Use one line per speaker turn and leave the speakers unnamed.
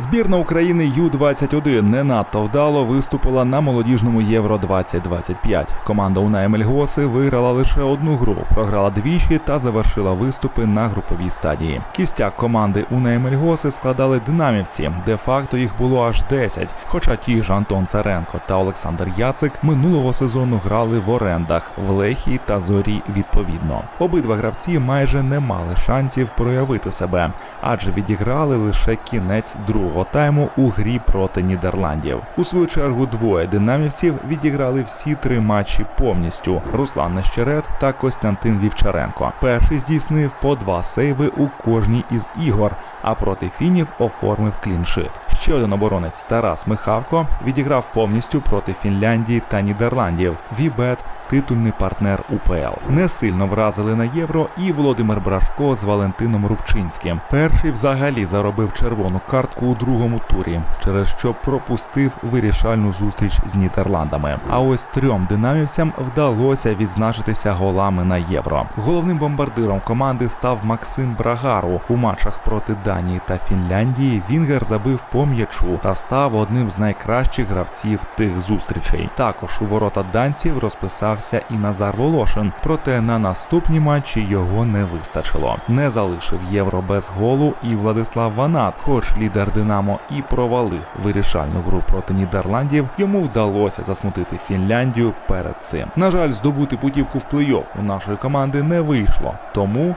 Збірна України Ю-21 не надто вдало виступила на молодіжному Євро 2025. Команда Уна Емельгоси виграла лише одну гру, програла двічі та завершила виступи на груповій стадії. Кістяк команди Уна Емельгоси складали динамівці, де-факто їх було аж 10. Хоча ті ж Антон Царенко та Олександр Яцик минулого сезону грали в орендах в Лехії та Зорі відповідно. Обидва гравці майже не мали шансів проявити себе, адже відіграли лише кінець другого тайму у грі проти Нідерландів. У свою чергу двоє динамівців відіграли всі три матчі повністю: Руслан Нещерет та Костянтин Вівчаренко. Перший здійснив по два сейви у кожній із ігор, а проти фінів оформив кліншит. Ще один оборонець Тарас Михавко відіграв повністю проти Фінляндії та Нідерландів. Вібет титульний партнер УПЛ. Не сильно вразили на євро і Володимир Брашко з Валентином Рубчинським. Перший взагалі заробив червону картку у другому турі, через що пропустив вирішальну зустріч з Нідерландами. А ось трьом динамівцям вдалося відзначитися голами на євро. Головним бомбардиром команди став Максим Брагару. У матчах проти Данії та Фінляндії Вінгер забив по м'ячу та став одним з найкращих гравців тих зустрічей. Також у ворота данців розписався і Назар Волошин, проте на наступні матчі його не вистачило. Не залишив євро без голу і Владислав Ванат, хоч лідер Динамо і провалив вирішальну гру проти Нідерландів, йому вдалося засмутити Фінляндію перед цим. На жаль, здобути путівку в плей-офф у нашої команди не вийшло, тому